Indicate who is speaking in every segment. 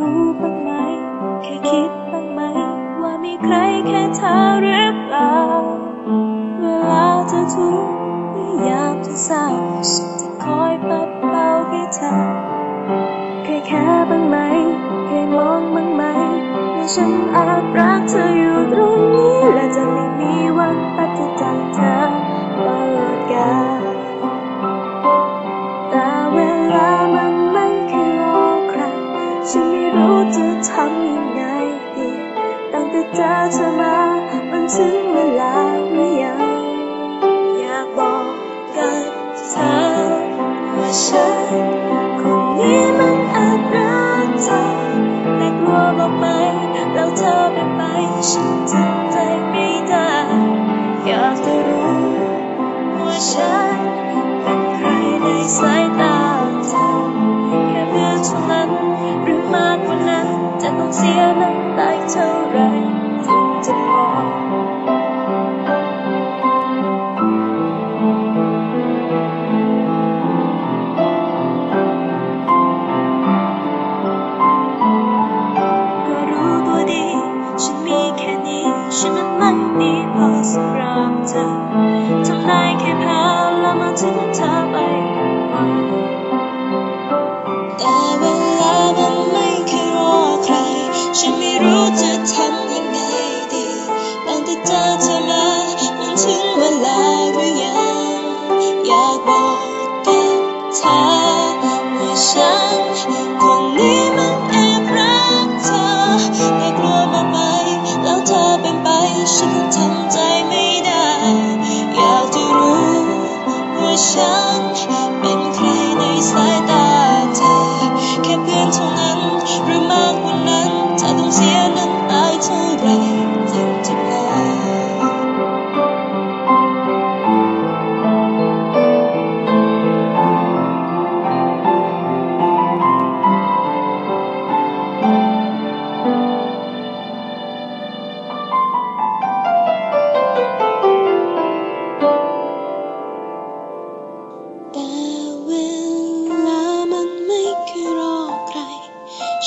Speaker 1: รู้บ้างไหม แคยคิดบ้างไหม ว่ามีใครแค่เธอหรือเปล่า เวลาเธอทุกข์หรือยามเธอเศร้าฉันจะคอยปัดเป่าให้เธอเคยแค่บ้างไหมเคยมองบ้างไหมว่าฉันแอบรักเธออยู่ตรง เธอจะมามันถึงเวลาหรือยังอยากบอกกับเธอว่าฉันคนนี้มันแอบรักเธอแต่กลัวบอกไปแล้วเธอเป็นไปฉันทำใจไม่ได้อยากจะรู้ว่าฉันเป็นใครในสายตาเธอแค่เพื่อนเท่านั้นหรือมากกว่านั้นจะต้องเสียน้ำตาเท่าไร ทำได้แค่พาและมาถึงเธอไปแต่เวลามันไม่เคยรอใคร ฉันไม่รู้จะทำยังไงดีตั้งแต่เจอเธอมามันถึงเวลาหรือยัง อยากบอกกับเธอว่าฉันคนนี้มันแอบรักเธอแต่กลัวบอกไปแล้วเธอเป็นไปฉันทำ ว่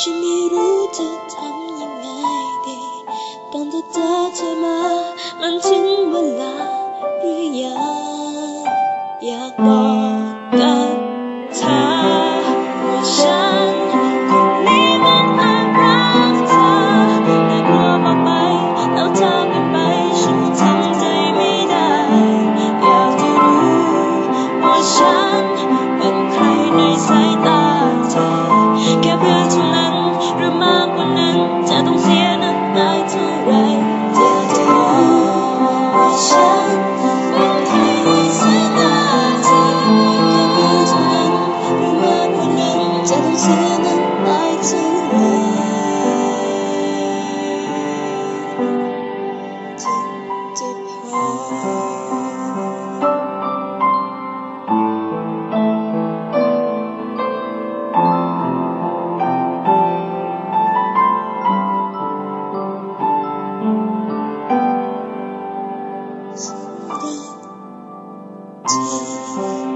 Speaker 1: ฉันไม่รู้จะทำยังไงดีตั้งแต่เจอเธอมา มันถึงเวลาหรือยังอยากบอกกับเธอว่าฉันคนนี้มันแอบรักเธอแต่กลัวบอกไปแล้วเธอเป็นไปฉันทำใจไม่ได้ อยากจะรู้ว่าฉันาเ Deep. Deep.